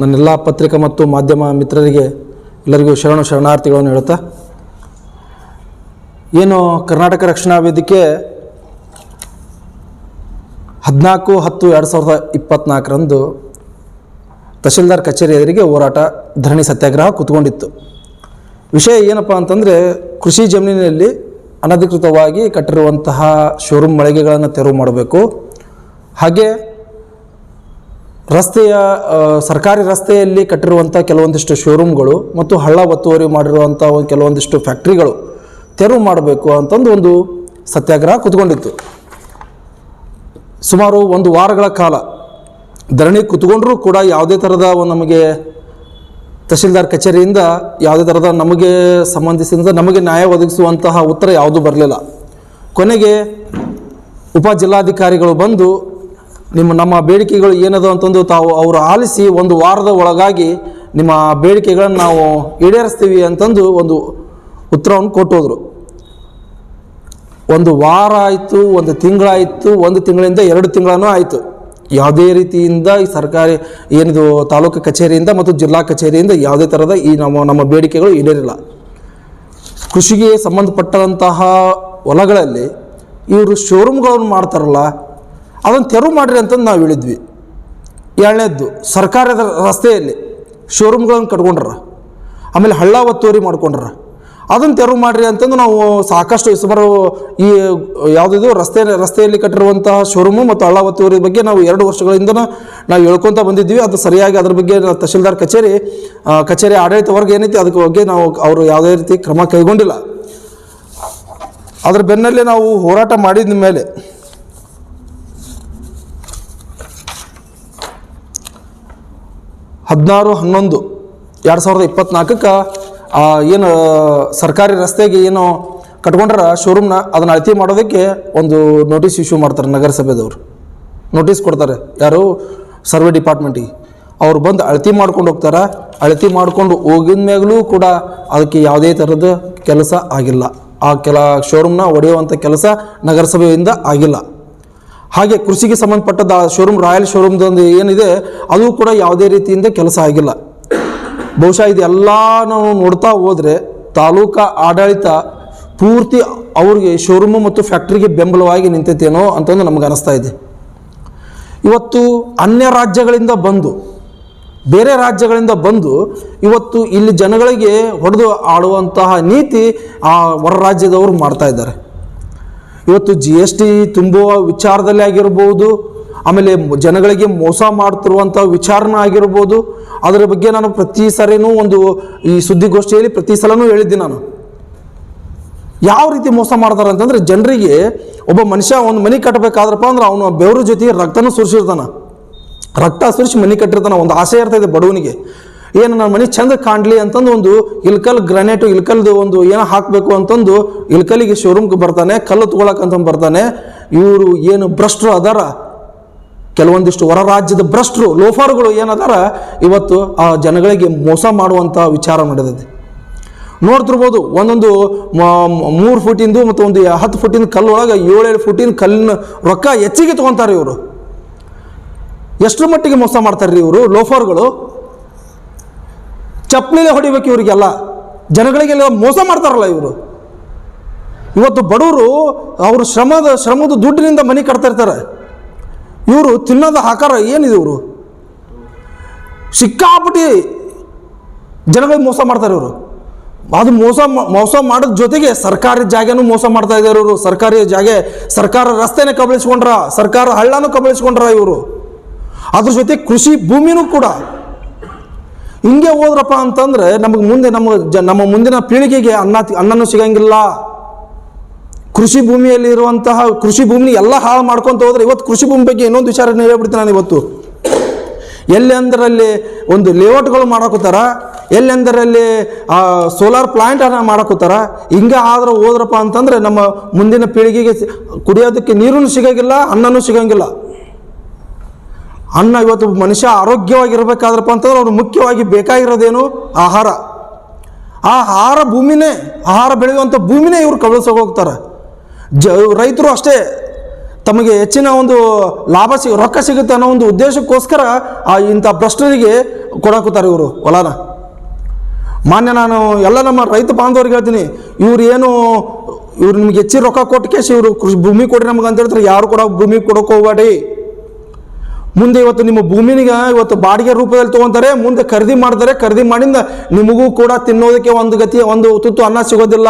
ನನ್ನೆಲ್ಲ ಪತ್ರಿಕಾ ಮತ್ತು ಮಾಧ್ಯಮ ಮಿತ್ರರಿಗೆ ಎಲ್ಲರಿಗೂ ಶರಣು ಶರಣಾರ್ಥಿಗಳನ್ನು ಹೇಳುತ್ತಾ, ಏನು ಕರ್ನಾಟಕ ರಕ್ಷಣಾ ವೇದಿಕೆ ಹದಿನಾಲ್ಕು ಹತ್ತು ಎರಡು ಸಾವಿರದ ಇಪ್ಪತ್ತ್ನಾಲ್ಕರಂದು ತಹಶೀಲ್ದಾರ್ ಕಚೇರಿ ಎದುರಿಗೆ ಹೋರಾಟ, ಧರಣಿ ಸತ್ಯಾಗ್ರಹ ಕೂತ್ಕೊಂಡಿತ್ತು. ವಿಷಯ ಏನಪ್ಪ ಅಂತಂದರೆ, ಕೃಷಿ ಜಮೀನಿನಲ್ಲಿ ಅನಧಿಕೃತವಾಗಿ ಕಟ್ಟಿರುವಂತಹ ಶೋರೂಮ್ ಮಳಿಗೆಗಳನ್ನು ತೆರವು ಮಾಡಬೇಕು. ಹಾಗೆ ರಸ್ತೆಯ ಸರ್ಕಾರಿ ರಸ್ತೆಯಲ್ಲಿ ಕಟ್ಟಿರುವಂಥ ಕೆಲವೊಂದಿಷ್ಟು ಶೋರೂಮ್ಗಳು ಮತ್ತು ಹಳ್ಳ ಒತ್ತುವರಿ ಮಾಡಿರುವಂಥ ಒಂದು ಕೆಲವೊಂದಿಷ್ಟು ಫ್ಯಾಕ್ಟ್ರಿಗಳು ತೆರವು ಮಾಡಬೇಕು ಅಂತಂದು ಒಂದು ಸತ್ಯಾಗ್ರಹ ಕೂತ್ಕೊಂಡಿತ್ತು. ಸುಮಾರು ಒಂದು ವಾರಗಳ ಕಾಲ ಧರಣಿ ಕೂತ್ಕೊಂಡ್ರೂ ಕೂಡ ಯಾವುದೇ ಥರದ ನಮಗೆ ತಹಶೀಲ್ದಾರ್ ಕಚೇರಿಯಿಂದ ಯಾವುದೇ ಥರದ ನಮಗೆ ಸಂಬಂಧಿಸಿದಂತೆ ನಮಗೆ ನ್ಯಾಯ ಒದಗಿಸುವಂತಹ ಉತ್ತರ ಯಾವುದೂ ಬರಲಿಲ್ಲ. ಕೊನೆಗೆ ಉಪ ಜಿಲ್ಲಾಧಿಕಾರಿಗಳು ಬಂದು ನಿಮ್ಮ ನಮ್ಮ ಬೇಡಿಕೆಗಳು ಏನದು ಅಂತಂದು ತಾವು ಅವರು ಆಲಿಸಿ ಒಂದು ವಾರದ ಒಳಗಾಗಿ ನಿಮ್ಮ ಬೇಡಿಕೆಗಳನ್ನು ನಾವು ಈಡೇರಿಸ್ತೀವಿ ಅಂತಂದು ಒಂದು ಉತ್ತರವನ್ನು ಕೊಟ್ಟೋದ್ರು. ಒಂದು ವಾರ ಆಯಿತು, ಒಂದು ತಿಂಗಳಾಯಿತು, ಒಂದು ತಿಂಗಳಿಂದ ಎರಡು ತಿಂಗಳೂ ಆಯಿತು. ಯಾವುದೇ ರೀತಿಯಿಂದ ಈ ಸರ್ಕಾರಿ ಏನಿದು ತಾಲೂಕು ಕಚೇರಿಯಿಂದ ಮತ್ತು ಜಿಲ್ಲಾ ಕಚೇರಿಯಿಂದ ಯಾವುದೇ ಥರದ ಈ ನಮ್ಮ ನಮ್ಮ ಬೇಡಿಕೆಗಳು ಈಡೇರಿಲ್ಲ. ಕೃಷಿಗೆ ಸಂಬಂಧಪಟ್ಟಂತಹ ಹೊಲಗಳಲ್ಲಿ ಇವರು ಶೋರೂಮ್ಗಳನ್ನು ಮಾಡ್ತಾರಲ್ಲ ಅದನ್ನು ತೆರವು ಮಾಡಿರಿ ಅಂತಂದು ನಾವು ಹೇಳಿದ್ವಿ. ಎರಡನೇದ್ದು ಸರ್ಕಾರದ ರಸ್ತೆಯಲ್ಲಿ ಶೋರೂಮ್ಗಳನ್ನು ಕಟ್ಕೊಂಡ್ರ, ಆಮೇಲೆ ಹಳ್ಳ ಒತ್ತುವರಿ ಮಾಡ್ಕೊಂಡ್ರ. ಅದನ್ನು ತೆರವು ಮಾಡಿರಿ ಅಂತಂದು ನಾವು ಸಾಕಷ್ಟು ಸುಮಾರು ಈ ಯಾವುದಿದು ರಸ್ತೆ, ರಸ್ತೆಯಲ್ಲಿ ಕಟ್ಟಿರುವಂತಹ ಶೋರೂಮು ಮತ್ತು ಹಳ್ಳ ಒತ್ತುವರಿ ಬಗ್ಗೆ ನಾವು ಎರಡು ವರ್ಷಗಳಿಂದ ನಾವು ಹೇಳ್ಕೊತ ಬಂದಿದ್ವಿ ಅದು ಸರಿಯಾಗಿ ಅದ್ರ ಬಗ್ಗೆ ತಹಶೀಲ್ದಾರ್ ಕಚೇರಿ ಕಚೇರಿ ಆಡಳಿತ ವರ್ಗ ಏನೈತಿ ಅದಕ್ಕೆ ಬಗ್ಗೆ ನಾವು ಅವರು ಯಾವುದೇ ರೀತಿ ಕ್ರಮ ಕೈಗೊಂಡಿಲ್ಲ. ಅದ್ರ ಬೆನ್ನಲ್ಲೇ ನಾವು ಹೋರಾಟ ಮಾಡಿದ ಮೇಲೆ ಹದಿನಾರು, ಹನ್ನೊಂದು, ಎರಡು ಸಾವಿರದ ಇಪ್ಪತ್ತ್ನಾಲ್ಕಕ್ಕೆ ಏನು, ಸರ್ಕಾರಿ ರಸ್ತೆಗೆ ಏನು ಕಟ್ಕೊಂಡ್ರ ಶೋರೂಮ್ನ ಅದನ್ನು ಅಳತೆ ಮಾಡೋದಕ್ಕೆ ಒಂದು ನೋಟಿಸ್ ಇಶ್ಯೂ ಮಾಡ್ತಾರೆ ನಗರಸಭೆದವರು. ನೋಟಿಸ್ ಕೊಡ್ತಾರೆ. ಯಾರು? ಸರ್ವೆ ಡಿಪಾರ್ಟ್ಮೆಂಟಿಗೆ ಅವ್ರು ಬಂದು ಅಳತೆ ಮಾಡ್ಕೊಂಡು ಹೋಗ್ತಾರೆ. ಅಳತೆ ಮಾಡ್ಕೊಂಡು ಹೋಗಿದ ಮ್ಯಾಗಲೂ ಕೂಡ ಅದಕ್ಕೆ ಯಾವುದೇ ಥರದ ಕೆಲಸ ಆಗಿಲ್ಲ. ಆ ಕೆಲ ಶೋರೂಮ್ನ ಒಡೆಯುವಂಥ ಕೆಲಸ ನಗರಸಭೆಯಿಂದ ಆಗಿಲ್ಲ. ಹಾಗೆ ಕೃಷಿಗೆ ಸಂಬಂಧಪಟ್ಟದ ಶೋರೂಮ್ ರಾಯಲ್ ಶೋರೂಮ್ದೊಂದು ಏನಿದೆ, ಅದು ಕೂಡ ಯಾವುದೇ ರೀತಿಯಿಂದ ಕೆಲಸ ಆಗಿಲ್ಲ. ಬಹುಶಃ ಇದೆಲ್ಲ ನಾವು ನೋಡ್ತಾ ಹೋದರೆ ತಾಲೂಕಾ ಆಡಳಿತ ಪೂರ್ತಿ ಅವ್ರಿಗೆ ಶೋರೂಮು ಮತ್ತು ಫ್ಯಾಕ್ಟ್ರಿಗೆ ಬೆಂಬಲವಾಗಿ ನಿಂತೈತೇನೋ ಅಂತಂದು ನಮ್ಗೆ ಅನಿಸ್ತಾ ಇದೆ. ಇವತ್ತು ಅನ್ಯ ರಾಜ್ಯಗಳಿಂದ ಬಂದು, ಬೇರೆ ರಾಜ್ಯಗಳಿಂದ ಬಂದು ಇವತ್ತು ಇಲ್ಲಿ ಜನಗಳಿಗೆ ಹೊಡೆದು ಆಡುವಂತಹ ನೀತಿ ಆ ಹೊರ ರಾಜ್ಯದವರು ಮಾಡ್ತಾ ಇದ್ದಾರೆ. ಇವತ್ತು ಜಿ ಎಸ್ ಟಿ ತುಂಬುವ ವಿಚಾರದಲ್ಲಿ ಆಗಿರ್ಬೋದು, ಆಮೇಲೆ ಜನಗಳಿಗೆ ಮೋಸ ಮಾಡ್ತಿರುವಂಥ ವಿಚಾರನ ಆಗಿರ್ಬೋದು. ಅದರ ಬಗ್ಗೆ ನಾನು ಪ್ರತಿ ಸರಿನೂ ಒಂದು ಈ ಸುದ್ದಿಗೋಷ್ಠಿಯಲ್ಲಿ ಪ್ರತಿ ಸಲನೂ ಹೇಳಿದ್ದೆ ನಾನು. ಯಾವ ರೀತಿ ಮೋಸ ಮಾಡ್ತಾರೆ ಅಂತಂದ್ರೆ, ಜನರಿಗೆ ಒಬ್ಬ ಮನುಷ್ಯ ಒಂದು ಮನೆ ಕಟ್ಟಬೇಕಾದ್ರಪ್ಪ ಅಂದ್ರೆ ಅವನು ಬೆವರು ಜೊತೆಗೆ ರಕ್ತನೂ ಸುರಿಸಿರ್ತಾನೆ. ರಕ್ತ ಸುರಿಸಿ ಮನೆ ಕಟ್ಟಿರ್ತಾನೆ, ಒಂದು ಆಸೆ ಇರ್ತದೆ ಬಡವನಿಗೆ. ಏನು ನನ್ನ ಮನೆ ಚಂದ ಕಾಣಲಿ ಅಂತಂದು ಒಂದು ಇಲ್ಕಲ್ ಗ್ರಾನೈಟು ಇಲ್ಕಲ್ದು ಒಂದು ಏನೋ ಹಾಕಬೇಕು ಅಂತಂದು ಇಲ್ಕಲಿಗೆ ಶೋರೂಮ್ಗೆ ಬರ್ತಾನೆ, ಕಲ್ಲು ತೊಗೊಳಕಂತ ಬರ್ತಾನೆ. ಇವರು ಏನು ಭ್ರಷ್ಟರು ಅದಾರ? ಕೆಲವೊಂದಿಷ್ಟು ಹೊರ ರಾಜ್ಯದ ಭ್ರಷ್ಟರು, ಲೋಫರ್ಗಳು ಏನದಾರ ಇವತ್ತು ಆ ಜನಗಳಿಗೆ ಮೋಸ ಮಾಡುವಂಥ ವಿಚಾರ ನಡೆದಿದೆ ನೋಡ್ತಿರ್ಬೋದು, ಒಂದೊಂದು ಮೂರು ಫುಟಿಂದು ಮತ್ತು ಒಂದು ಹತ್ತು ಫುಟಿನ ಕಲ್ಲು ಒಳಗೆ ಏಳೇಳು ಫುಟಿನ ಕಲ್ಲಿನ ರೊಕ್ಕ ಹೆಚ್ಚಿಗೆ ತೊಗೊತಾರೆ ಇವರು. ಎಷ್ಟರ ಮಟ್ಟಿಗೆ ಮೋಸ ಮಾಡ್ತಾರೆ ರೀ ಇವರು? ಲೋಫರ್ಗಳು ಚಪ್ಪಲಿಲೆ ಹೊಡಿಬೇಕು ಇವರಿಗೆಲ್ಲ. ಜನಗಳಿಗೆಲ್ಲ ಮೋಸ ಮಾಡ್ತಾರಲ್ಲ ಇವರು. ಇವತ್ತು ಬಡವರು ಅವರು ಶ್ರಮದ ಶ್ರಮದ ದುಡ್ಡಿನಿಂದ ಮನೆ ಕಟ್ತಾ ಇರ್ತಾರೆ. ಇವರು ತಿನ್ನೋದು ಆಕಾರ ಏನಿದೆ ಇವರು? ಸಿಕ್ಕಾಪಟ್ಟಿ ಜನಗಳಿಗೆ ಮೋಸ ಮಾಡ್ತಾರೆ ಇವರು. ಅದು ಮೋಸ ಮೋಸ ಮಾಡೋದ್ ಜೊತೆಗೆ ಸರ್ಕಾರಿ ಜಾಗನೂ ಮೋಸ ಮಾಡ್ತಾ ಇದ್ದಾರೆ ಇವರು. ಸರ್ಕಾರಿ ಜಾಗೆ, ಸರ್ಕಾರ ರಸ್ತೆನೇ ಕಬಳಿಸ್ಕೊಂಡ್ರ, ಸರ್ಕಾರ ಹಳ್ಳನೂ ಕಬಳಿಸ್ಕೊಂಡ್ರ ಇವರು. ಅದ್ರ ಜೊತೆ ಕೃಷಿ ಭೂಮಿನೂ ಕೂಡ ಹಿಂಗೆ ಹೋದ್ರಪ್ಪ ಅಂತಂದ್ರೆ ನಮಗೆ ಮುಂದೆ ನಮ್ಮ ಜ ನಮ್ಮ ಮುಂದಿನ ಪೀಳಿಗೆಗೆ ಅನ್ನ ಅನ್ನನು ಸಿಗಂಗಿಲ್ಲ. ಕೃಷಿ ಭೂಮಿಯಲ್ಲಿ ಇರುವಂತಹ ಕೃಷಿ ಭೂಮಿ ಎಲ್ಲ ಹಾಳು ಮಾಡ್ಕೊಂತ ಹೋದ್ರೆ ಇವತ್ತು ಕೃಷಿ ಭೂಮಿ ಬಗ್ಗೆ ಇನ್ನೊಂದು ವಿಚಾರ ಹೇಳ್ಬಿಡ್ತೀನಿ ನಾನು ಇವತ್ತು. ಎಲ್ಲೆಂದರಲ್ಲಿ ಒಂದು ಲೇಔಟ್ಗಳು ಮಾಡಾಕತ್ತಾರ, ಎಲ್ಲೆಂದರಲ್ಲಿ ಸೋಲಾರ್ ಪ್ಲಾಂಟನ್ನು ಮಾಡಾಕತ್ತಾರ, ಹಿಂಗೆ ಆದ್ರೆ ಹೋದ್ರಪ್ಪ ಅಂತಂದ್ರೆ ನಮ್ಮ ಮುಂದಿನ ಪೀಳಿಗೆಗೆ ಕುಡಿಯೋದಕ್ಕೆ ನೀರೂ ಸಿಗಂಗಿಲ್ಲ, ಅನ್ನನೂ ಸಿಗಂಗಿಲ್ಲ. ಅನ್ನ ಇವತ್ತು ಮನುಷ್ಯ ಆರೋಗ್ಯವಾಗಿರ್ಬೇಕಾದ್ರಪ್ಪ ಅಂತಂದ್ರೆ ಅವ್ರು ಮುಖ್ಯವಾಗಿ ಬೇಕಾಗಿರೋದೇನು ಆಹಾರ. ಆ ಆಹಾರ ಭೂಮಿನೇ, ಆಹಾರ ಬೆಳೆಯುವಂಥ ಭೂಮಿನೇ ಇವರು ಕಬಳಿಸೋಕೆ ಹೋಗ್ತಾರೆ. ಜ, ರೈತರು ಅಷ್ಟೇ ತಮಗೆ ಹೆಚ್ಚಿನ ಒಂದು ಲಾಭ ಸಿಗ ರೊಕ್ಕ ಸಿಗುತ್ತೆ ಅನ್ನೋ ಒಂದು ಉದ್ದೇಶಕ್ಕೋಸ್ಕರ ಆ ಇಂಥ ಭ್ರಷ್ಟರಿಗೆ ಕೊಡಾಕುತ್ತಾರೆ ಇವರು ಹೊಲನ. ಮಾನ್ಯ ನಾನು ಎಲ್ಲ ನಮ್ಮ ರೈತ ಬಾಂಧವರಿಗೆ ಹೇಳ್ತೀನಿ, ಇವ್ರು ಏನು, ಇವ್ರು ನಿಮ್ಗೆ ಹೆಚ್ಚಿನ ರೊಕ್ಕ ಕೊಟ್ಟು ಕೇಸಿ ಇವರು ಕೃಷಿ ಭೂಮಿ ಕೊಡಿ ನಮ್ಗೆ ಅಂತ ಹೇಳ್ತಾರೆ, ಯಾರು ಕೂಡ ಭೂಮಿ ಕೊಡೋಕೆ ಹೋಗ್ಬೇಡಿ. ಮುಂದೆ ಇವತ್ತು ನಿಮ್ಮ ಭೂಮಿನಿಗೆ ಇವತ್ತು ಬಾಡಿಗೆ ರೂಪದಲ್ಲಿ ತಗೊಂತಾರೆ, ಮುಂದೆ ಖರೀದಿ ಮಾಡ್ತಾರೆ, ಖರೀದಿ ಮಾಡಿಂದ ನಿಮಗೂ ಕೂಡ ತಿನ್ನೋದಕ್ಕೆ ಒಂದು ಗತಿ, ಒಂದು ತುತ್ತು ಅನ್ನ ಸಿಗೋದಿಲ್ಲ.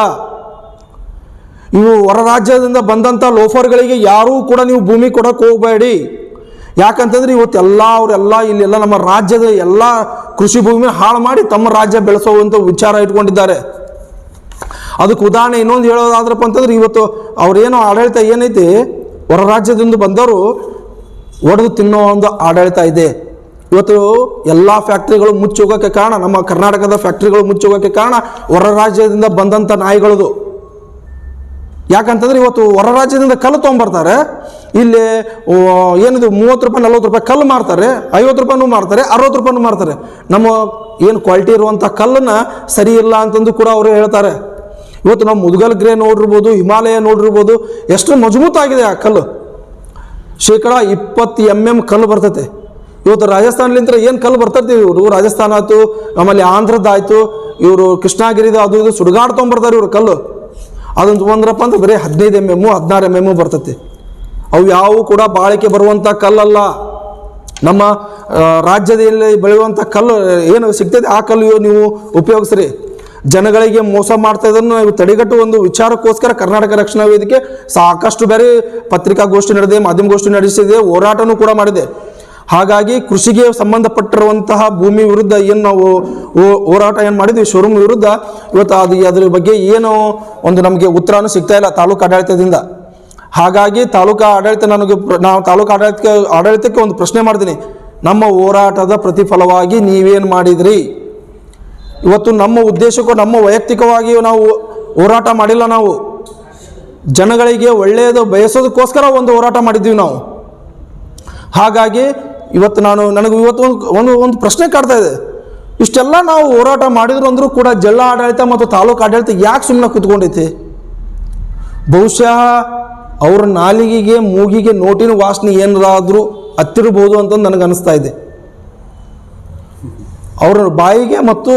ಇವು ಹೊರ ರಾಜ್ಯದಿಂದ ಬಂದಂಥ ಲೋಫರ್ಗಳಿಗೆ ಯಾರೂ ಕೂಡ ನೀವು ಭೂಮಿ ಕೊಡೋಕೆ ಹೋಗಬೇಡಿ. ಯಾಕಂತಂದ್ರೆ ಇವತ್ತು ಎಲ್ಲ ಅವರೆಲ್ಲ ಇಲ್ಲೆಲ್ಲ ನಮ್ಮ ರಾಜ್ಯದ ಎಲ್ಲ ಕೃಷಿ ಭೂಮಿ ಹಾಳು ಮಾಡಿ ತಮ್ಮ ರಾಜ್ಯ ಬೆಳೆಸುವಂಥ ವಿಚಾರ ಇಟ್ಕೊಂಡಿದ್ದಾರೆ. ಅದಕ್ಕೆ ಉದಾಹರಣೆ ಇನ್ನೊಂದು ಹೇಳೋದಾದ್ರಪ್ಪ ಅಂತಂದ್ರೆ ಇವತ್ತು ಅವ್ರೇನು ಆಡಳಿತ ಏನೈತಿ, ಹೊರ ರಾಜ್ಯದಿಂದ ಬಂದವರು ಒಡೆದು ತಿನ್ನೋ ಒಂದು ಆಡಳಿತ ಇದೆ. ಇವತ್ತು ಎಲ್ಲ ಫ್ಯಾಕ್ಟ್ರಿಗಳು ಮುಚ್ಚೋಗೋಕ್ಕೆ ಕಾರಣ, ನಮ್ಮ ಕರ್ನಾಟಕದ ಫ್ಯಾಕ್ಟ್ರಿಗಳು ಮುಚ್ಚೋಗೋಕ್ಕೆ ಕಾರಣ ಹೊರ ರಾಜ್ಯದಿಂದ ಬಂದಂಥ ನಾಯಿಗಳದು. ಯಾಕಂತಂದ್ರೆ ಇವತ್ತು ಹೊರ ರಾಜ್ಯದಿಂದ ಕಲ್ಲು ತೊಗೊಂಬರ್ತಾರೆ. ಇಲ್ಲಿ ಏನಿದು ಮೂವತ್ತು ರೂಪಾಯಿ, ನಲ್ವತ್ತು ರೂಪಾಯಿ ಕಲ್ಲು ಮಾರ್ತಾರೆ, ಐವತ್ತು ರೂಪಾಯಿನೂ ಮಾರ್ತಾರೆ, ಅರವತ್ತು ರೂಪಾಯಿನೂ ಮಾರ್ತಾರೆ. ನಮ್ಮ ಏನು ಕ್ವಾಲಿಟಿ ಇರುವಂಥ ಕಲ್ಲನ್ನು ಸರಿ ಇಲ್ಲ ಅಂತಂದು ಕೂಡ ಅವರು ಹೇಳ್ತಾರೆ. ಇವತ್ತು ನಾವು ಮುದುಗಲ್ ಗ್ರೇ ನೋಡಿರ್ಬೋದು, ಹಿಮಾಲಯ ನೋಡಿರ್ಬೋದು, ಎಷ್ಟು ಮಜಬೂತಾಗಿದೆ ಆ ಕಲ್ಲು. ಶೇಕಡ ಇಪ್ಪತ್ತು ಎಂ ಎಂ ಕಲ್ಲು ಬರ್ತೈತೆ. ಇವತ್ತು ರಾಜಸ್ಥಾನ್ಲಿಂತ ಏನು ಕಲ್ಲು ಬರ್ತೈತಿ? ಇವರು ರಾಜಸ್ಥಾನ ಆಯಿತು, ಆಮೇಲೆ ಆಂಧ್ರದ್ದಾಯಿತು ಇವರು ಕೃಷ್ಣಗಿರಿದು ಅದು ಇದು ಸುಡುಗಾಡ್ ತೊಗೊಂಬರ್ತಾರೆ ಇವರು ಕಲ್ಲು. ಅದನ್ನು ತೊಗೊಂಡ್ರಪ್ಪ ಅಂದ್ರೆ ಬರೀ ಹದಿನೈದು ಎಂ ಎಮ್ಮು ಹದಿನಾರು ಎಂ ಎಮ್ಮು ಬರ್ತೈತಿ. ಅವು ಯಾವೂ ಕೂಡ ಬಾಳಿಕೆ ಬರುವಂಥ ಕಲ್ಲಲ್ಲ. ನಮ್ಮ ರಾಜ್ಯದಲ್ಲಿ ಬೆಳೆಯುವಂಥ ಕಲ್ಲು, ಏನು ಸಿಗ್ತದೆ ಆ ಕಲ್ಲು ನೀವು ಉಪಯೋಗಿಸ್ರಿ. ಜನಗಳಿಗೆ ಮೋಸ ಮಾಡ್ತಾ ಇದನ್ನು ನಾವು ತಡೆಗಟ್ಟುವ ಒಂದು ವಿಚಾರಕ್ಕೋಸ್ಕರ ಕರ್ನಾಟಕ ರಕ್ಷಣಾ ವೇದಿಕೆ ಸಾಕಷ್ಟು ಬೇರೆ ಪತ್ರಿಕಾಗೋಷ್ಠಿ ನಡೆದಿದೆ, ಮಾಧ್ಯಮಗೋಷ್ಠಿ ನಡೆಸಿದೆ, ಹೋರಾಟನೂ ಕೂಡ ಮಾಡಿದೆ. ಹಾಗಾಗಿ ಕೃಷಿಗೆ ಸಂಬಂಧಪಟ್ಟಿರುವಂತಹ ಭೂಮಿ ವಿರುದ್ಧ ಏನು ನಾವು ಹೋರಾಟ ಏನು ಮಾಡಿದ್ವಿ, ಶೋರೂಮ್ ವಿರುದ್ಧ, ಇವತ್ತು ಅದು ಅದ್ರ ಬಗ್ಗೆ ಏನು ಒಂದು ನಮಗೆ ಉತ್ತರನೂ ಸಿಗ್ತಾ ಇಲ್ಲ ತಾಲೂಕು ಆಡಳಿತದಿಂದ. ಹಾಗಾಗಿ ತಾಲೂಕಾ ಆಡಳಿತ ನನಗೆ ನಾವು ತಾಲೂಕು ಆಡಳಿತಕ್ಕೆ ಆಡಳಿತಕ್ಕೆ ಒಂದು ಪ್ರಶ್ನೆ ಮಾಡ್ತೀನಿ. ನಮ್ಮ ಹೋರಾಟದ ಪ್ರತಿಫಲವಾಗಿ ನೀವೇನು ಮಾಡಿದ್ರಿ? ಇವತ್ತು ನಮ್ಮ ಉದ್ದೇಶಕ್ಕೂ, ನಮ್ಮ ವೈಯಕ್ತಿಕವಾಗಿಯೂ ನಾವು ಹೋರಾಟ ಮಾಡಿಲ್ಲ ನಾವು. ಜನಗಳಿಗೆ ಒಳ್ಳೆಯದು ಬಯಸೋದಕ್ಕೋಸ್ಕರ ಒಂದು ಹೋರಾಟ ಮಾಡಿದ್ದೀವಿ ನಾವು. ಹಾಗಾಗಿ ಇವತ್ತು ನಾನು, ನನಗೆ ಇವತ್ತು ಒಂದು ಒಂದು ಒಂದು ಪ್ರಶ್ನೆ ಕಾಡ್ತಾ ಇದೆ. ಇಷ್ಟೆಲ್ಲ ನಾವು ಹೋರಾಟ ಮಾಡಿದ್ರು ಅಂದರೂ ಕೂಡ ಜಿಲ್ಲಾ ಆಡಳಿತ ಮತ್ತು ತಾಲೂಕು ಆಡಳಿತ ಯಾಕೆ ಸುಮ್ಮನೆ ಕೂತ್ಕೊಂಡೈತಿ? ಬಹುಶಃ ಅವ್ರ ನಾಲಿಗೆಗೆ, ಮೂಗಿಗೆ, ನೋಟಿನ ವಾಸನೆ ಏನಾದರೂ ಹತ್ತಿರಬಹುದು ಅಂತಂದು ನನಗೆ ಅನಿಸ್ತಾ ಇದೆ. ಅವರ ಬಾಯಿಗೆ ಮತ್ತು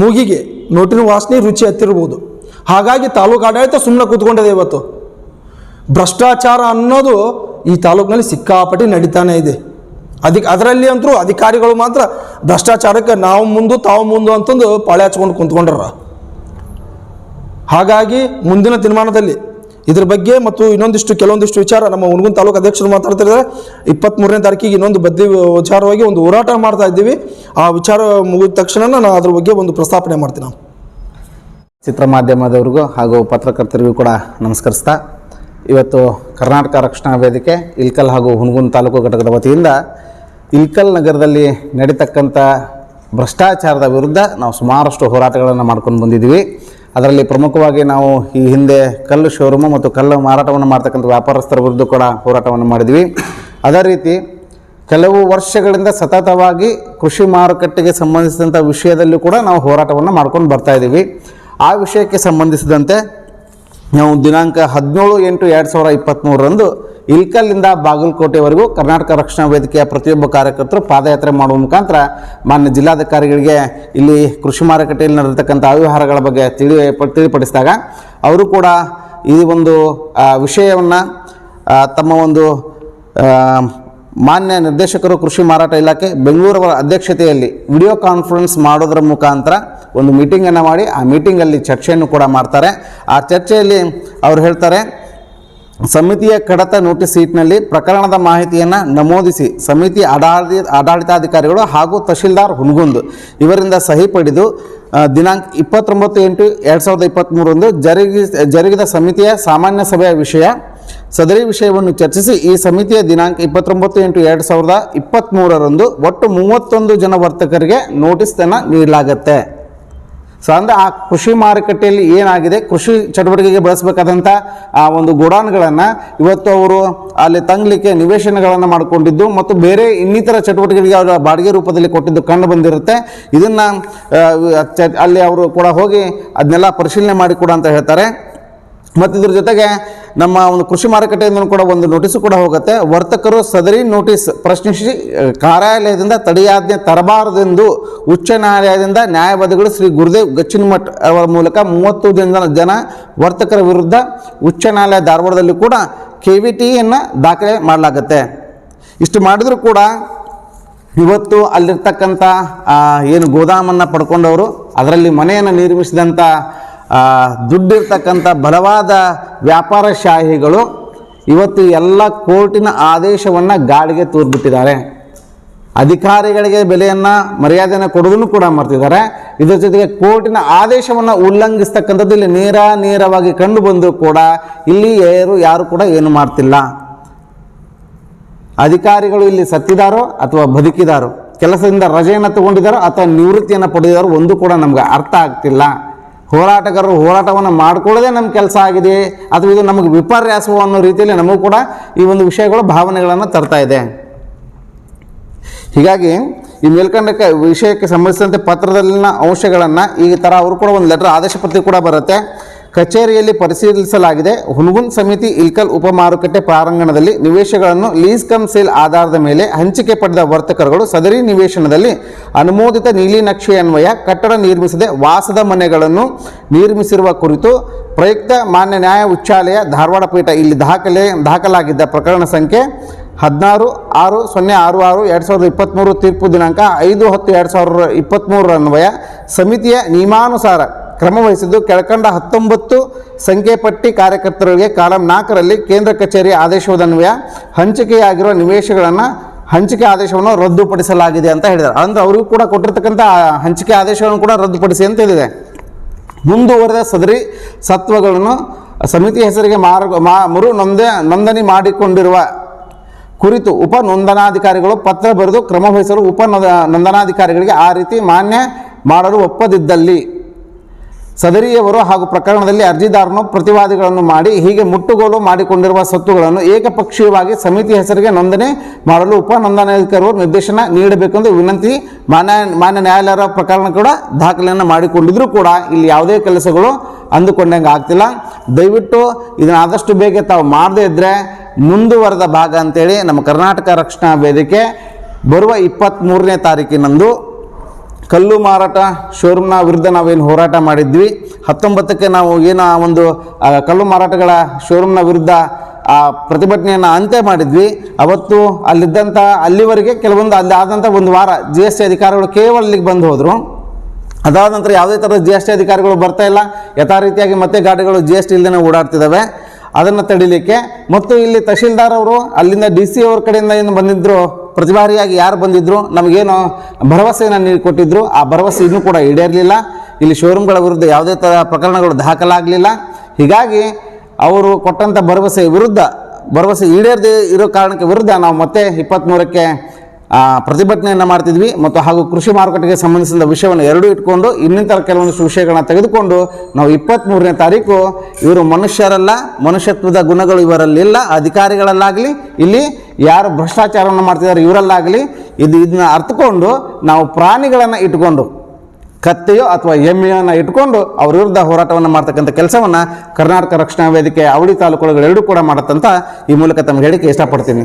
ಮೂಗಿಗೆ ನೋಟಿನ ವಾಸನೆ ರುಚಿ ಹತ್ತಿರ್ಬೋದು ಹಾಗಾಗಿ ತಾಲೂಕು ಆಡಳಿತ ಸುಮ್ಮನೆ ಕೂತ್ಕೊಂಡಿದೆ ಇವತ್ತು. ಭ್ರಷ್ಟಾಚಾರ ಅನ್ನೋದು ಈ ತಾಲೂಕಿನಲ್ಲಿ ಸಿಕ್ಕಾಪಟ್ಟಿ ನಡೀತಾನೆ ಇದೆ. ಅದಕ್ಕೆ ಅದರಲ್ಲಿ ಅಂತೂ ಅಧಿಕಾರಿಗಳು ಮಾತ್ರ ಭ್ರಷ್ಟಾಚಾರಕ್ಕೆ ನಾವು ಮುಂದು, ತಾವು ಮುಂದು ಅಂತಂದು ಪಾಳೆ ಹಚ್ಕೊಂಡು ಕುಂತ್ಕೊಂಡ್ರ. ಹಾಗಾಗಿ ಮುಂದಿನ ತೀರ್ಮಾನದಲ್ಲಿ ಇದ್ರ ಬಗ್ಗೆ ಮತ್ತು ಇನ್ನೊಂದಿಷ್ಟು ಕೆಲವೊಂದಿಷ್ಟು ವಿಚಾರ ನಮ್ಮ ಹುಣಗುನ್ ತಾಲೂಕು ಅಧ್ಯಕ್ಷರು ಮಾತಾಡ್ತಿದ್ದಾರೆ. ಇಪ್ಪತ್ತ್ಮೂರನೇ ತಾರೀಕಿಗೆ ಇನ್ನೊಂದು ಬದ್ದಿ ವಿಚಾರವಾಗಿ ಒಂದು ಹೋರಾಟ ಮಾಡ್ತಾ ಇದ್ದೀವಿ. ಆ ವಿಚಾರ ಮುಗಿದ ತಕ್ಷಣ ನಾನು ಅದ್ರ ಬಗ್ಗೆ ಒಂದು ಪ್ರಸ್ತಾಪನೆ ಮಾಡ್ತೀನಿ ನಾನು ಚಿತ್ರ ಮಾಧ್ಯಮದವ್ರಿಗೂ ಹಾಗೂ ಪತ್ರಕರ್ತರಿಗೂ ಕೂಡ ನಮಸ್ಕರಿಸ್ತಾ, ಇವತ್ತು ಕರ್ನಾಟಕ ರಕ್ಷಣಾ ವೇದಿಕೆ, ಇಲ್ಕಲ್ ಹಾಗೂ ಹುಣಗುನ್ ತಾಲೂಕು ಘಟಕದ ವತಿಯಿಂದ ಇಲ್ಕಲ್ ನಗರದಲ್ಲಿ ನಡೀತಕ್ಕಂಥ ಭ್ರಷ್ಟಾಚಾರದ ವಿರುದ್ಧ ನಾವು ಸುಮಾರಷ್ಟು ಹೋರಾಟಗಳನ್ನು ಮಾಡ್ಕೊಂಡು ಬಂದಿದ್ದೀವಿ. ಅದರಲ್ಲಿ ಪ್ರಮುಖವಾಗಿ ನಾವು ಈ ಹಿಂದೆ ಕಲ್ಲು ಶೋರೂಮು ಮತ್ತು ಕಲ್ಲು ಮಾರಾಟವನ್ನು ಮಾಡ್ತಕ್ಕಂಥ ವ್ಯಾಪಾರಸ್ಥರ ವಿರುದ್ಧ ಕೂಡ ಹೋರಾಟವನ್ನು ಮಾಡಿದ್ವಿ. ಅದೇ ರೀತಿ ಕೆಲವು ವರ್ಷಗಳಿಂದ ಸತತವಾಗಿ ಕೃಷಿ ಮಾರುಕಟ್ಟೆಗೆ ಸಂಬಂಧಿಸಿದಂಥ ವಿಷಯದಲ್ಲೂ ಕೂಡ ನಾವು ಹೋರಾಟವನ್ನು ಮಾಡ್ಕೊಂಡು ಬರ್ತಾ ಇದ್ದೀವಿ. ಆ ವಿಷಯಕ್ಕೆ ಸಂಬಂಧಿಸಿದಂತೆ ನಾವು ದಿನಾಂಕ ಹದಿನೇಳು ಎಂಟು ಎರಡು ಸಾವಿರ ಇಪ್ಪತ್ತ್ಮೂರರಂದು ಇಲ್ಕಲ್ಲಿಂದ ಬಾಗಲಕೋಟೆವರೆಗೂ ಕರ್ನಾಟಕ ರಕ್ಷಣಾ ವೇದಿಕೆಯ ಪ್ರತಿಯೊಬ್ಬ ಕಾರ್ಯಕರ್ತರು ಪಾದಯಾತ್ರೆ ಮಾಡುವ ಮುಖಾಂತರ ಮಾನ್ಯ ಜಿಲ್ಲಾಧಿಕಾರಿಗಳಿಗೆ ಇಲ್ಲಿ ಕೃಷಿ ಮಾರುಕಟ್ಟೆಯಲ್ಲಿ ನಡೆದಿರ್ತಕ್ಕಂಥ ಅವ್ಯವಹಾರಗಳ ಬಗ್ಗೆ ತಿಳಿ ತಿಳಿಪಡಿಸಿದಾಗ ಅವರು ಕೂಡ ಈ ಒಂದು ವಿಷಯವನ್ನು ತಮ್ಮ ಒಂದು ಮಾನ್ಯ ನಿರ್ದೇಶಕರು ಕೃಷಿ ಮಾರಾಟ ಇಲಾಖೆ ಬೆಂಗಳೂರವರ ಅಧ್ಯಕ್ಷತೆಯಲ್ಲಿ ವಿಡಿಯೋ ಕಾನ್ಫರೆನ್ಸ್ ಮಾಡೋದರ ಮುಖಾಂತರ ಒಂದು ಮೀಟಿಂಗನ್ನು ಮಾಡಿ ಆ ಮೀಟಿಂಗಲ್ಲಿ ಚರ್ಚೆಯನ್ನು ಕೂಡ ಮಾಡ್ತಾರೆ. ಆ ಚರ್ಚೆಯಲ್ಲಿ ಅವರು ಹೇಳ್ತಾರೆ ಸಮಿತಿಯ ಕಡತ ನೋಟಿಸ್ ಸೀಟ್ನಲ್ಲಿ ಪ್ರಕರಣದ ಮಾಹಿತಿಯನ್ನು ನಮೂದಿಸಿ ಸಮಿತಿ ಆಡಳಿ ಆಡಳಿತಾಧಿಕಾರಿಗಳು ಹಾಗೂ ತಹಶೀಲ್ದಾರ್ ಹುನಗುಂದ್ ಇವರಿಂದ ಸಹಿ ಪಡೆದು ದಿನಾಂಕ ಇಪ್ಪತ್ತೊಂಬತ್ತು ಎಂಟು ಎರಡು ಸಾವಿರದ ಇಪ್ಪತ್ತ್ಮೂರಂದು ಜರುಗಿ ಜರುಗಿದ ಸಮಿತಿಯ ಸಾಮಾನ್ಯ ಸಭೆಯ ವಿಷಯ. ಸದರಿ ವಿಷಯವನ್ನು ಚರ್ಚಿಸಿ ಈ ಸಮಿತಿಯ ದಿನಾಂಕ ಇಪ್ಪತ್ತೊಂಬತ್ತು ಎಂಟು ಎರಡು ಸಾವಿರದ ಇಪ್ಪತ್ತ್ಮೂರರಂದು ಒಟ್ಟು ಮೂವತ್ತೊಂದು ಜನ ವರ್ತಕರಿಗೆ ನೋಟಿಸನ್ನು ನೀಡಲಾಗತ್ತೆ. ಸೊ ಅಂದರೆ ಆ ಕೃಷಿ ಮಾರುಕಟ್ಟೆಯಲ್ಲಿ ಏನಾಗಿದೆ? ಕೃಷಿ ಚಟುವಟಿಕೆಗೆ ಬಳಸಬೇಕಾದಂಥ ಆ ಒಂದು ಗೋಡಾನ್ಗಳನ್ನು ಇವತ್ತು ಅವರು ಅಲ್ಲಿ ತಂಗಲಿಕ್ಕೆ ನಿವೇಶನಗಳನ್ನು ಮಾಡಿಕೊಂಡಿದ್ದು ಮತ್ತು ಬೇರೆ ಇನ್ನಿತರ ಚಟುವಟಿಕೆಗಳಿಗೆ ಅವರ ಬಾಡಿಗೆ ರೂಪದಲ್ಲಿ ಕೊಟ್ಟಿದ್ದು ಕಂಡು ಬಂದಿರುತ್ತೆ. ಇದನ್ನು ಅಲ್ಲಿ ಅವರು ಕೂಡ ಹೋಗಿ ಅದನ್ನೆಲ್ಲ ಪರಿಶೀಲನೆ ಮಾಡಿ ಕೂಡ ಅಂತ ಹೇಳ್ತಾರೆ. ಮತ್ತು ಇದ್ರ ಜೊತೆಗೆ ನಮ್ಮ ಒಂದು ಕೃಷಿ ಮಾರುಕಟ್ಟೆಯಿಂದ ಕೂಡ ಒಂದು ನೋಟಿಸು ಕೂಡ ಹೋಗುತ್ತೆ. ವರ್ತಕರು ಸದರಿ ನೋಟಿಸ್ ಪ್ರಶ್ನಿಸಿ ಕಾರ್ಯಾಲಯದಿಂದ ತಡೆಯಾಜ್ಞೆ ತರಬಾರದೆಂದು ಉಚ್ಚ ನ್ಯಾಯಾಲಯದಿಂದ ನ್ಯಾಯವಾದಿಗಳು ಶ್ರೀ ಗುರುದೇವ್ ಗಚ್ಚಿನಮಠ್ ಅವರ ಮೂಲಕ ಮೂವತ್ತು ಜನ ಜನ ವರ್ತಕರ ವಿರುದ್ಧ ಉಚ್ಚ ನ್ಯಾಯಾಲಯ ಧಾರವಾಡದಲ್ಲಿ ಕೂಡ ಕೆ ವಿ ಟಿಯನ್ನು ದಾಖಲೆ ಮಾಡಲಾಗುತ್ತೆ. ಇಷ್ಟು ಮಾಡಿದರೂ ಕೂಡ ಇವತ್ತು ಅಲ್ಲಿರ್ತಕ್ಕಂಥ ಏನು ಗೋದಾಮನ್ನು ಪಡ್ಕೊಂಡವರು, ಅದರಲ್ಲಿ ಮನೆಯನ್ನು ನಿರ್ಮಿಸಿದಂಥ ದುಡ್ಡಿರ್ತಕ್ಕಂಥ ಬಲವಾದ ವ್ಯಾಪಾರಶಾಹಿಗಳು ಇವತ್ತು ಎಲ್ಲ ಕೋರ್ಟಿನ ಆದೇಶವನ್ನು ಗಾಳಿಗೆ ತೂರ್ಬಿಟ್ಟಿದ್ದಾರೆ. ಅಧಿಕಾರಿಗಳಿಗೆ ಬೆಲೆಯನ್ನು, ಮರ್ಯಾದೆಯನ್ನು ಕೊಡೋದನ್ನು ಕೂಡ ಮಾಡ್ತಿದ್ದಾರೆ ಇದರ ಜೊತೆಗೆ ಕೋರ್ಟಿನ ಆದೇಶವನ್ನು ಉಲ್ಲಂಘಿಸ್ತಕ್ಕಂಥದ್ದು ಇಲ್ಲಿ ನೇರ, ನೇರವಾಗಿ ಕಂಡು ಬಂದರೂ ಕೂಡ ಇಲ್ಲಿ ಯಾರು ಯಾರು ಕೂಡ ಏನು ಮಾಡ್ತಿಲ್ಲ. ಅಧಿಕಾರಿಗಳು ಇಲ್ಲಿ ಸತ್ತಿದಾರೋ ಅಥವಾ ಬದುಕಿದಾರೋ, ಕೆಲಸದಿಂದ ರಜೆಯನ್ನು ತಗೊಂಡಿದ್ದಾರೋ ಅಥವಾ ನಿವೃತ್ತಿಯನ್ನು ಪಡೆದಿದ್ದಾರೋ ಒಂದು ಕೂಡ ನಮ್ಗೆ ಅರ್ಥ ಆಗ್ತಿಲ್ಲ. ಹೋರಾಟಗಾರರು ಹೋರಾಟವನ್ನು ಮಾಡಿಕೊಳ್ಳದೆ ನಮ್ಮ ಕೆಲಸ ಆಗಿದೆ. ಅಥವಾ ಇದು ನಮಗೆ ವಿಪರ್ಯಾಸವೋ ಅನ್ನೋ ರೀತಿಯಲ್ಲಿ ನಮಗೂ ಕೂಡ ಈ ಒಂದು ವಿಷಯಗಳು, ಭಾವನೆಗಳನ್ನು ತರ್ತಾ ಇದೆ. ಹೀಗಾಗಿ ಈ ಮೇಲ್ಕಂಡ ವಿಷಯಕ್ಕೆ ಸಂಬಂಧಿಸಿದಂತೆ ಪತ್ರದಲ್ಲಿನ ಅಂಶಗಳನ್ನು ಈ ಥರ ಅವರು ಕೂಡ ಒಂದು ಲೆಟರ್ ಆದೇಶ ಪತ್ರ ಕೂಡ ಬರುತ್ತೆ. ಕಚೇರಿಯಲ್ಲಿ ಪರಿಶೀಲಿಸಲಾಗಿದೆ. ಹುನಗುನ್ ಸಮಿತಿ ಇಲ್ಕಲ್ ಉಪ ಮಾರುಕಟ್ಟೆ ಪ್ರಾರಂಗಣದಲ್ಲಿ ನಿವೇಶಗಳನ್ನು ಲೀಸ್ ಕಮ್ ಸೇಲ್ ಆಧಾರದ ಮೇಲೆ ಹಂಚಿಕೆ ಪಡೆದ ವರ್ತಕರುಗಳು ಸದರಿ ನಿವೇಶನದಲ್ಲಿ ಅನುಮೋದಿತ ನೀಲಿ ನಕ್ಷೆಯನ್ವಯ ಕಟ್ಟಡ ನಿರ್ಮಿಸದೆ ವಾಸದ ಮನೆಗಳನ್ನು ನಿರ್ಮಿಸಿರುವ ಕುರಿತು ಪ್ರಯುಕ್ತ ಮಾನ್ಯ ನ್ಯಾಯ ಉಚ್ಚಾಲಯ ಧಾರವಾಡ ಪೀಠ ಇಲ್ಲಿ ದಾಖಲೆ, ದಾಖಲಾಗಿದ್ದ ಪ್ರಕರಣ ಸಂಖ್ಯೆ ಹದಿನಾರು, ಆರು, ಸೊನ್ನೆ, ಆರು ಆರು, ಎರಡು ಸಾವಿರದ ಇಪ್ಪತ್ತ್ಮೂರು ತೀರ್ಪು ದಿನಾಂಕ ಐದು, ಹತ್ತು, ಎರಡು ಸಾವಿರದ ಇಪ್ಪತ್ತ್ಮೂರರ ಅನ್ವಯ ಸಮಿತಿಯ ನಿಯಮಾನುಸಾರ ಕ್ರಮ ವಹಿಸಿದ್ದು ಕೆಳಕಂಡ ಹತ್ತೊಂಬತ್ತು ಸಂಖ್ಯೆ ಪಟ್ಟಿ ಕಾರ್ಯಕರ್ತರಿಗೆ ಕಾಲಂ ನಾಲ್ಕರಲ್ಲಿ ಕೇಂದ್ರ ಕಚೇರಿ ಆದೇಶದನ್ವಯ ಹಂಚಿಕೆಯಾಗಿರುವ ನಿವೇಶಗಳನ್ನು ಹಂಚಿಕೆ ಆದೇಶವನ್ನು ರದ್ದುಪಡಿಸಲಾಗಿದೆ ಅಂತ ಹೇಳಿದ್ದಾರೆ. ಅಂದರೆ ಅವರಿಗೂ ಕೂಡ ಕೊಟ್ಟಿರ್ತಕ್ಕಂಥ ಹಂಚಿಕೆ ಆದೇಶವನ್ನು ಕೂಡ ರದ್ದುಪಡಿಸಿ ಅಂತ ಹೇಳಿದೆ. ಮುಂದುವರೆದ ಸದರಿ ಸತ್ವಗಳನ್ನು ಸಮಿತಿ ಹೆಸರಿಗೆ ಮಾರ್ಗ ಮಾ, ಮರು ನೊಂದ, ನೋಂದಣಿ ಮಾಡಿಕೊಂಡಿರುವ ಕುರಿತು ಉಪ ನೋಂದಣಾಧಿಕಾರಿಗಳು ಪತ್ರ ಬರೆದು ಕ್ರಮವಹಿಸಲು ಉಪ ನೋಂದ- ನೋಂದಣಾಧಿಕಾರಿಗಳಿಗೆ ಆ ರೀತಿ ಮಾನ್ಯ ಮಾಡಲು ಒಪ್ಪದಿದ್ದಲ್ಲಿ ಸದರಿಯವರು ಹಾಗೂ ಪ್ರಕರಣದಲ್ಲಿ ಅರ್ಜಿದಾರನು ಪ್ರತಿವಾದಿಗಳನ್ನು ಮಾಡಿ ಹೀಗೆ ಮುಟ್ಟುಗೋಲು ಮಾಡಿಕೊಂಡಿರುವ ಸ್ವತ್ತುಗಳನ್ನು ಏಕಪಕ್ಷೀಯವಾಗಿ ಸಮಿತಿ ಹೆಸರಿಗೆ ನೋಂದಣಿ ಮಾಡಲು ಉಪ ನೋಂದಣಾಧಿಕಾರಿಗಳು ನಿರ್ದೇಶನ ನೀಡಬೇಕೆಂದು ವಿನಂತಿ ಮಾನ್ಯ ಮಾನ್ಯ ನ್ಯಾಯಾಲಯರ ಪ್ರಕರಣ ಕೂಡ ದಾಖಲೆಯನ್ನು ಮಾಡಿಕೊಂಡಿದ್ರೂ ಕೂಡ ಇಲ್ಲಿ ಯಾವುದೇ ಕೆಲಸಗಳು ಅಂದುಕೊಂಡಂಗೆ ಆಗ್ತಿಲ್ಲ. ದಯವಿಟ್ಟು ಇದನ್ನು ಆದಷ್ಟು ಬೇಗ ತಾವು ಮಾಡದೇ ಇದ್ದರೆ ಮುಂದುವರೆದ ಭಾಗ ಅಂತೇಳಿ ನಮ್ಮ ಕರ್ನಾಟಕ ರಕ್ಷಣಾ ವೇದಿಕೆ ಬರುವ ಇಪ್ಪತ್ತ್ಮೂರನೇ ತಾರೀಕಿನಂದು ಕಲ್ಲು ಮಾರಾಟ, ಶೋರೂಮ್ನ ವಿರುದ್ಧ ನಾವೇನು ಹೋರಾಟ ಮಾಡಿದ್ವಿ. ಹತ್ತೊಂಬತ್ತಕ್ಕೆ ನಾವು ಏನು ಆ ಒಂದು ಕಲ್ಲು ಮಾರಾಟಗಳ ಶೋರೂಮ್ನ ವಿರುದ್ಧ ಆ ಪ್ರತಿಭಟನೆಯನ್ನು ಅಂತ್ಯ ಮಾಡಿದ್ವಿ. ಅವತ್ತು ಅಲ್ಲಿದ್ದಂಥ ಅಲ್ಲಿವರೆಗೆ ಕೆಲವೊಂದು, ಅಲ್ಲಿ ಆದಂಥ ಒಂದು ವಾರ ಜಿ ಎಸ್ ಟಿ ಅಧಿಕಾರಿಗಳು ಕೇವಲ ಅಲ್ಲಿಗೆ ಬಂದು ಹೋದರು. ಅದಾದ ನಂತರ ಯಾವುದೇ ಥರದ ಜಿ ಎಸ್ ಟಿ ಅಧಿಕಾರಿಗಳು ಬರ್ತಾ ಇಲ್ಲ. ಯಥಾ ರೀತಿಯಾಗಿ ಮತ್ತೆ ಗಾಡಿಗಳು ಜಿ ಎಸ್ ಟಿ ಇಲ್ಲದೇ ಓಡಾಡ್ತಿದ್ದಾವೆ. ಅದನ್ನು ತಡಿಲಿಕ್ಕೆ. ಮತ್ತು ಇಲ್ಲಿ ತಹಶೀಲ್ದಾರ್ ಅವರು ಅಲ್ಲಿಂದ ಡಿ ಸಿ ಅವ್ರ ಕಡೆಯಿಂದ ಏನು ಬಂದಿದ್ರು ಪ್ರತಿಭಾರಿಯಾಗಿ ಯಾರು ಬಂದಿದ್ರು, ನಮಗೇನು ಭರವಸೆಯನ್ನು ನೀಡಿ ಕೊಟ್ಟಿದ್ರು, ಆ ಭರವಸೆ ಇನ್ನೂ ಕೂಡ ಈಡೇರಲಿಲ್ಲ. ಇಲ್ಲಿ ಶೋರೂಮ್ಗಳ ವಿರುದ್ಧ ಯಾವುದೇ ಥರ ಪ್ರಕರಣಗಳು ದಾಖಲಾಗಲಿಲ್ಲ. ಹೀಗಾಗಿ ಅವರು ಕೊಟ್ಟಂಥ ಭರವಸೆ ವಿರುದ್ಧ, ಭರವಸೆ ಈಡೇರದೇ ಇರೋ ಕಾರಣಕ್ಕೆ ವಿರುದ್ಧ ನಾವು ಮತ್ತೆ ಇಪ್ಪತ್ತ್ಮೂರಕ್ಕೆ ಪ್ರತಿಭಟನೆಯನ್ನು ಮಾಡ್ತಿದ್ವಿ ಮತ್ತು ಹಾಗೂ ಕೃಷಿ ಮಾರುಕಟ್ಟೆಗೆ ಸಂಬಂಧಿಸಿದ ವಿಷಯವನ್ನು ಎರಡೂ ಇಟ್ಕೊಂಡು ಇನ್ನಿತರ ಕೆಲವೊಂದಿಷ್ಟು ವಿಷಯಗಳನ್ನ ತೆಗೆದುಕೊಂಡು ನಾವು ಇಪ್ಪತ್ತ್ಮೂರನೇ ತಾರೀಕು ಇವರು ಮನುಷ್ಯರಲ್ಲ, ಮನುಷ್ಯತ್ವದ ಗುಣಗಳು ಇವರಲ್ಲಿಲ್ಲ ಅಧಿಕಾರಿಗಳಲ್ಲಾಗಲಿ, ಇಲ್ಲಿ ಯಾರು ಭ್ರಷ್ಟಾಚಾರವನ್ನು ಮಾಡ್ತಿದ್ದಾರೆ ಇವರಲ್ಲಾಗಲಿ, ಇದು ಇದನ್ನ ಅರ್ಥಕೊಂಡು ನಾವು ಪ್ರಾಣಿಗಳನ್ನು ಇಟ್ಕೊಂಡು, ಕತ್ತೆಯೋ ಅಥವಾ ಎಮ್ಮೆಯನ್ನು ಇಟ್ಕೊಂಡು ಅವ್ರ ವಿರುದ್ಧ ಹೋರಾಟವನ್ನು ಮಾಡ್ತಕ್ಕಂಥ ಕೆಲಸವನ್ನು ಕರ್ನಾಟಕ ರಕ್ಷಣಾ ವೇದಿಕೆ, ಅವಳಿ ತಾಲೂಕುಗಳೆರಡೂ ಕೂಡ ಮಾಡತ್ತಂತ ಈ ಮೂಲಕ ತಮಗೆ ಹೇಳಿಕೆ ಇಷ್ಟಪಡ್ತೀನಿ.